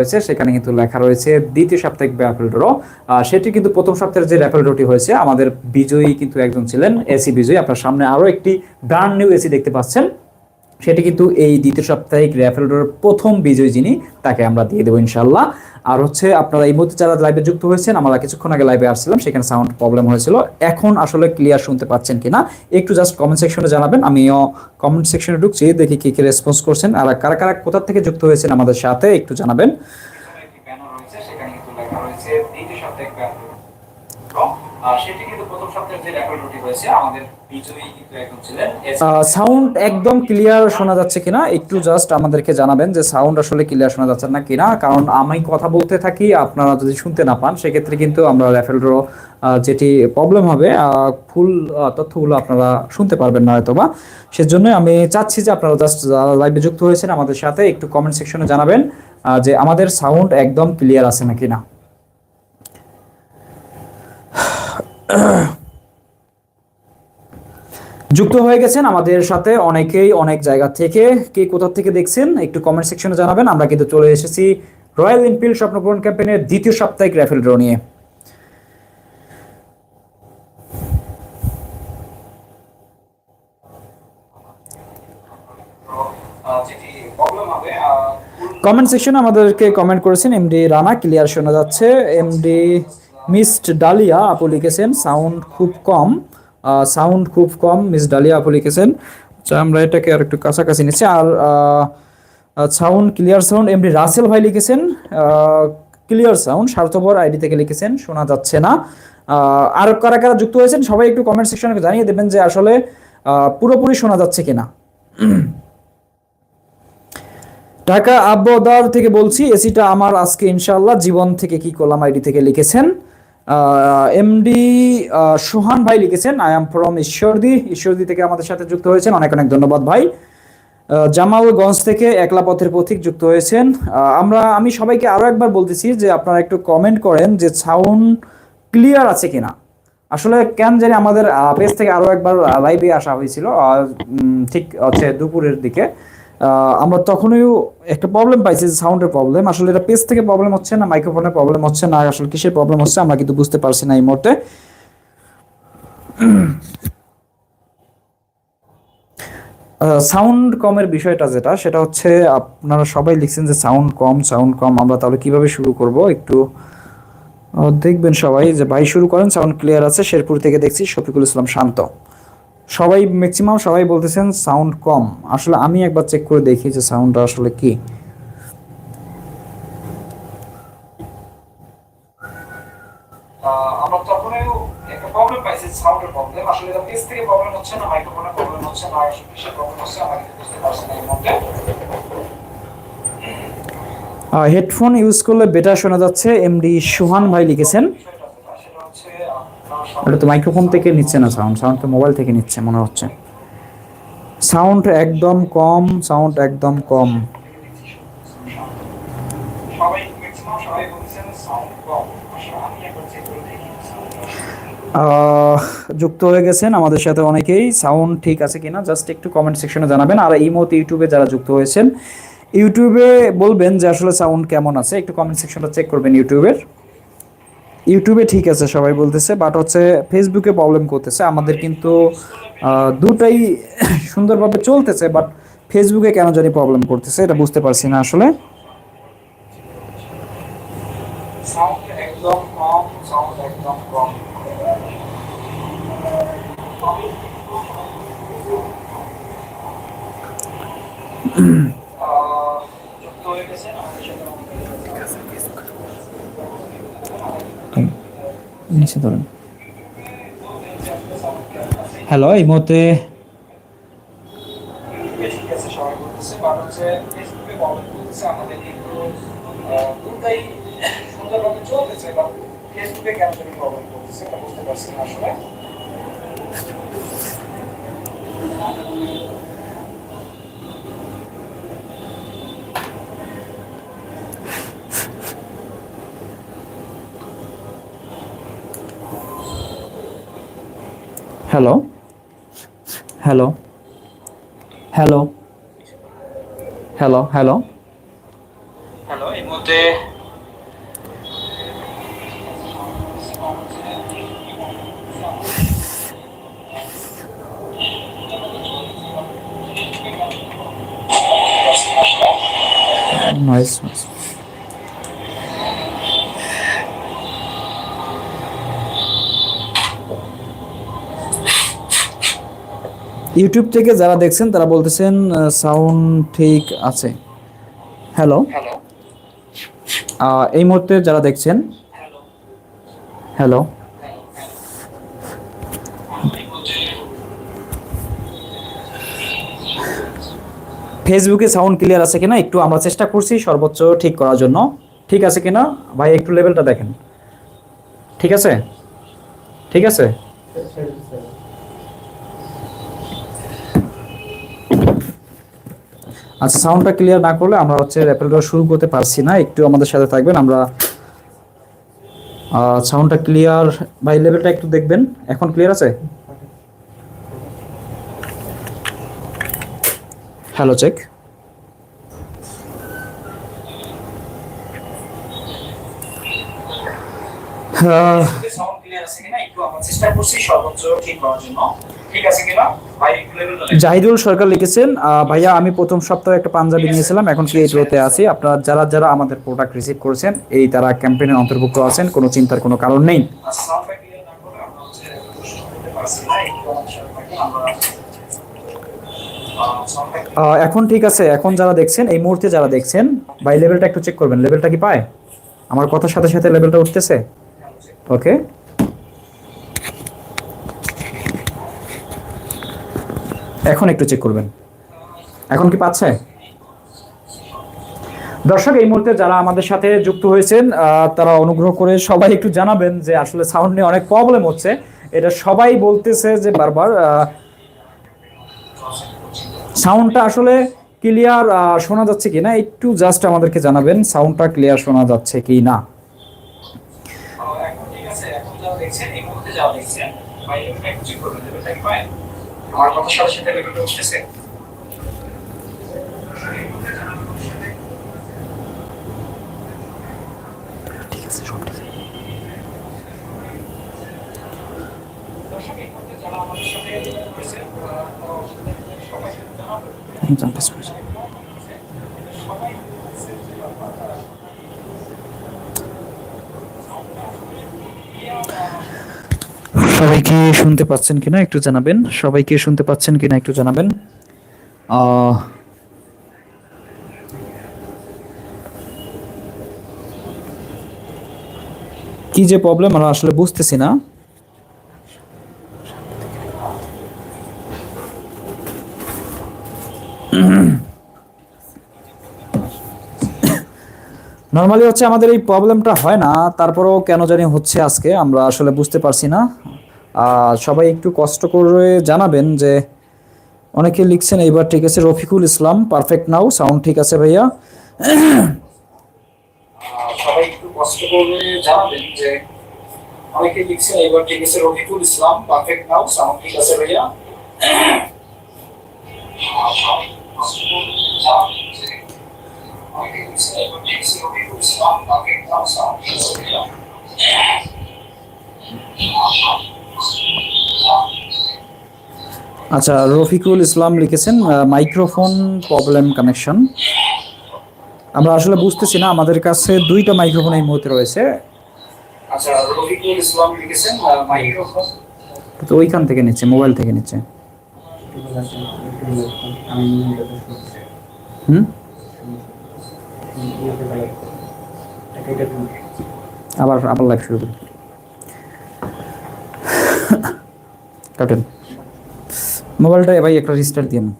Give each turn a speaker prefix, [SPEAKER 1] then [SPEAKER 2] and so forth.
[SPEAKER 1] রয়েছে, সেখানে কিন্তু লেখা রয়েছে, দ্বিতীয় সাপ্তাহিক র্যাপেল ড্র সেটি কিন্তু প্রথম সপ্তাহের যে র্যাপেল ড্রটি হয়েছে, আমাদের বিজয়ী কিন্তু একজন ছিলেন এসি বিজয়ী। আপনার সামনে আরও একটি ব্র্যান্ড নিউ এসি দেখতে পাচ্ছেন। সেটি কিন্তু এই দ্বিতীয় সাপ্তাহিক র্যাফেল প্রথম বিজয়ী যিনি, তাকে আমরা দিয়ে দেবো ইনশাল্লাহ আর হচ্ছে আপনারা এই মুহূর্তে যারা লাইভে যুক্ত হয়েছেন, আমরা কিছুক্ষণ আগে লাইভে আসছিলাম, সেখানে সাউন্ড প্রবলেম হয়েছিল। এখন আসলে ক্লিয়ার শুনতে পাচ্ছেন কিনা, একটু জাস্ট কমেন্ট সেকশনে জানাবেন, আমিও কমেন্ট সেকশনে ঢুকছি, দেখি কী কী রেসপন্স করছেন, আর কারা কারা কোথা থেকে যুক্ত হয়েছেন আমাদের সাথে একটু জানাবেন। সাউন্ড একদম ক্লিয়ার শোনা যাচ্ছে কিনা, একটু জাস্ট আমাদেরকে জানাবেন যে সাউন্ড আসলে ক্লিয়ার শোনা যাচ্ছে না কিনা, কারণ আমি কথা বলতে থাকি, আপনারা যদি শুনতে না পান, সেক্ষেত্রে কিন্তু আমরা র্যাফেল ড্র যেটি প্রবলেম হবে ফুল তথ্যগুলো আপনারা শুনতে পারবেন না হয়তো বা সেজন্য আমি চাচ্ছি যে আপনারা জাস্ট লাইভে যুক্ত হয়েছেন আমাদের সাথে একটু কমেন্ট সেকশনে জানাবেন যে আমাদের সাউন্ড একদম ক্লিয়ার আছে নাকি না যুক্ত হয়ে গেছেন আমাদের সাথে অনেকেই অনেক জায়গা থেকে। কে কোথা থেকে দেখছেন একটু কমেন্ট সেকশনে জানাবেন। আমরা কিন্তু চলে এসেছি রয়্যাল এনফিল্ড স্বপ্নপূরণ ক্যাম্পেইনের দ্বিতীয় সাপ্তাহিক র্যাফেল ড্র নিয়ে। কমেন্ট সেকশনে আমাদেরকে কমেন্ট করেছেন এমডি রানা ক্লিয়ার শোনা যাচ্ছে। এমডি মিসড ডালিয়া আপু লিখেছেন সাউন্ড খুব কম সাউন্ড খুব কম, মিস ডালিয়া আপু লিখেছেন। আচ্ছা আমরা এটাকে আর একটু কাছাকাছি নিচ্ছি। আর sound clear sound MD Rasel ভাই লিখেছেন ক্লিয়ার সাউন্ড স্বার্থপর আইডি থেকে লিখেছেন, শোনা যাচ্ছে না। আর কারা কারা যুক্ত হয়েছেন, সবাই একটু কমেন্ট সেকশনে জানিয়ে দেবেন যে আসলে পুরোপুরি শোনা যাচ্ছে কিনা। ঢাকা আব্বদার থেকে বলছি এসিটা আমার আজকে ইনশাল্লাহ জীবন থেকে কি কলাম আইডি থেকে লিখেছেন। এমডি সোহান ভাই লিখেছেন I am from Ishwardi. Ishwardi থেকে আমাদের সাথে যুক্ত হয়েছেন। অনেক অনেক ধন্যবাদ ভাই। জামালগঞ্জ থেকে একলা পথের পথিক যুক্ত হয়েছেন। আমরা, আমি সবাইকে আরও একবার বলতেছি যে আপনারা একটু কমেন্ট করেন যে সাউন্ড ক্লিয়ার আছে কিনা। আসলে কেন জানি আমাদের পেজ থেকে আরও একবার লাইভে আসা হয়েছিল। ঠিক হচ্ছে দুপুরের দিকে। আমরা তখনই একটা প্রবলেম পাইছি যে সাউন্ডের প্রবলেম আসলে এটা পেজ থেকে প্রবলেম হচ্ছে না মাইক্রোফোনের প্রবলেম হচ্ছে না আসলে কিসের প্রবলেম হচ্ছে আমরা কিন্তু বুঝতে পারছি না এই মুহূর্তে। সাউন্ড কমের বিষয়টা যেটা, সেটা হচ্ছে আপনারা সবাই লিখছেন যে সাউন্ড কম সাউন্ড কম, আমরা তাহলে কীভাবে শুরু করব একটু দেখবেন সবাই যে ভাই শুরু করেন সাউন্ড ক্লিয়ার আছে, শেরপুর থেকে দেখছি শফিকুল ইসলাম শান্ত। সবাই ম্যাক্সিমাম সবাই বলতেছেন সাউন্ড কম। আসলে আমি একবার চেক করে দেখি যে সাউন্ডটা আসলে কি। আমরা তখনই একটা প্রবলেম পাইছি সাউন্ডের প্রবলেম আসলে এটা পেজ থেকে প্রবলেম হচ্ছে না মাইক্রোফোনের প্রবলেম হচ্ছে না আর কিসের প্রবলেম হচ্ছে আমরা কিন্তু বুঝতে পারছি না এই মুহূর্তে। হেডফোন ইউজ করলে বেটার শোনা যাচ্ছে। এমডি সুহান ভাই লিখেছেন। এটা তো মাইক্রোফোন থেকে নিচ্ছে না সাউন্ড সাউন্ড তো মোবাইল থেকে নিচ্ছে মনে হচ্ছে। সাউন্ড একদম কম সাউন্ড একদম কম। যুক্ত হয়ে গেছেন আমাদের সাথে অনেকেই। সাউন্ড ঠিক আছে কিনা জাস্ট একটু কমেন্ট সেকশনে জানাবেন। আর এই মুহূর্তে ইউটিউবে যারা যুক্ত হয়েছেন ইউটিউবে বলবেন যে আসলে সাউন্ড কেমন আছে। একটু কমেন্ট সেকশনটা চেক করবেন ইউটিউবের ইউটিউবে ঠিক আছে সবাই বলতেছে বাট হচ্ছে ফেসবুকে প্রবলেম করতেছে। আমাদের কিন্তু দুটাই সুন্দরভাবে চলতেছে বাট ফেসবুকে কেন জানি প্রবলেম করতেছে এটা বুঝতে পারছি না আসলে।
[SPEAKER 2] সাউন্ড একদম কম সাউন্ড একদম কম যুক্ত হয়ে গেছেন আমাদের সাথে
[SPEAKER 1] নিচে ধরেন। হ্যালো এই মুহূর্তে
[SPEAKER 2] বেশি গেছে সবাই বলতেছে বাট হচ্ছে ফেসবুকে প্রবলেম করতেছে আমাদের কিন্তু আহ, দুটাই সুন্দরভাবে চলতেছে বাট ফেসবুকে কেন জানি প্রবলেম করতেছে এটা বুঝতে পারছি না আসলে
[SPEAKER 1] hello hello hello hello hello
[SPEAKER 2] hello এই মুহূর্তে মুহূর্তে
[SPEAKER 1] নয়েস নয়েস ইউটিউব থেকে যারা দেখছেন তারা বলতেছেন সাউন্ড ঠিক আছে। হ্যালো এই মুহূর্তে যারা দেখছেন
[SPEAKER 2] হ্যালো
[SPEAKER 1] হ্যালো ফেসবুকে সাউন্ড ক্লিয়ার আছে কিনা একটু আমরা চেষ্টা করছি সর্বোচ্চ ঠিক করার জন্য। ঠিক আছে কিনা? ভাই একটু লেভেলটা দেখেন। ঠিক আছে? ঠিক আছে? আচ্ছা সাউন্ডটা ক্লিয়ার না করলে আমরা হচ্ছে র্যাপেলটা শুরু করতে পারছি না। একটু আমাদের সাথে থাকবেন, আমরা সাউন্ডটা ক্লিয়ার ভাই লেভেলটা একটু দেখবেন। এখন ক্লিয়ার আছে? হ্যালো চেক
[SPEAKER 2] সাউন্ড ক্লিয়ার আছে কিনা, একটু আমরা চেষ্টা করছি সর্বোচ্চ ঠিক করার জন্য।
[SPEAKER 1] জাহিদুল সরকার লিখেছেন ভাইয়া আমি প্রথম সপ্তাহে একটা পাঞ্জাবি নিয়েছিলাম এখন কি এই ড্রোতে আছি। আপনারা যারা যারা আমাদের প্রোডাক্ট রিসিভ করেছেন এই তারা ক্যাম্পেইনের অন্তর্ভুক্ত আছেন কোনো চিন্তার কোনো কারণ নেই। এখন ঠিক আছে এখন যারা দেখছেন এই মুহূর্তে যারা দেখছেন ভাই লেভেলটা একটু চেক করবেন লেভেলটা কি পায়? আমার কথার সাথে সাথে লেভেলটা উঠতেছে? ওকে এখন একটু চেক করবেন। এখন কি পাচ্ছে? দর্শক, এই মুহূর্তে যারা আমাদের সাথে যুক্ত হয়েছেন তারা অনুগ্রহ করে সবাই একটু জানাবেন যে আসলে সাউন্ড নিয়ে অনেক প্রবলেম হচ্ছে। এটা সবাই বলতেছে যে বারবার সাউন্ডটা আসলে ক্লিয়ার শোনা যাচ্ছে কি না? একটু জাস্ট আমাদেরকে জানাবেন, সাউন্ডটা ক্লিয়ার শোনা যাচ্ছে কি না?
[SPEAKER 2] ঠিক আছে, এখন যারা দেখছেন, এই মুহূর্তে যারা দেখছেন আমার কথা সাথে সাথে লেভেলটা উঠতেছে মুহূর্তে যারা আমাদের সাথে রয়েছেন, আহ, সবাই জানাবেন
[SPEAKER 1] সবাইকে শুনতে পাচ্ছেন কিনা একটু জানাবেন? সবাইকে শুনতে পাচ্ছেন কিনা একটু জানাবেন? কি যে প্রবলেম আমরা আসলে বুঝতেছি না। নর্মালি হচ্ছে আমাদের এই প্রবলেমটা হয় না, তারপরেও কেন জানি হচ্ছে আজকে, আমরা আসলে বুঝতে পারছি না। সবাই একটু কষ্ট করে জানাবেন যে অনেকে লিখছেন এইবার ঠিক আছে Rafiqul Islam perfect now sound ঠিক আছে ভাইয়া?
[SPEAKER 2] সবাই একটু কষ্ট করে জানাবেন যে অনেকে লিখছেন এবার ঠিক আছে Rafiqul Islam perfect now sound ঠিক আছে ভাইয়া? আহ, সবাই একটু কষ্ট করে জানাবেন যে অনেকে লিখছেন এবার ঠিক আছে Rafiqul Islam perfect now sound ঠিক আছে ভাইয়া
[SPEAKER 1] আচ্ছা রফিকুল ইসলাম লিখেছেন মাইক্রোফোন প্রবলেম কানেকশন। আমরা আসলে বুঝতেছি না আমাদের কাছে দুইটা মাইক্রোফোন এই মুহূর্তে রয়েছে।
[SPEAKER 2] আচ্ছা রফিকুল ইসলাম লিখেছেন মাইক্রোফোন।
[SPEAKER 1] তো ওইখান থেকে নিচ্ছে মোবাইল থেকে নিচ্ছে। হুম? আবার আবার লাইভ শুরু করি। কাটেন। মোবাইলটা ভাই একটা রিস্টার্ট দিয়ে
[SPEAKER 3] না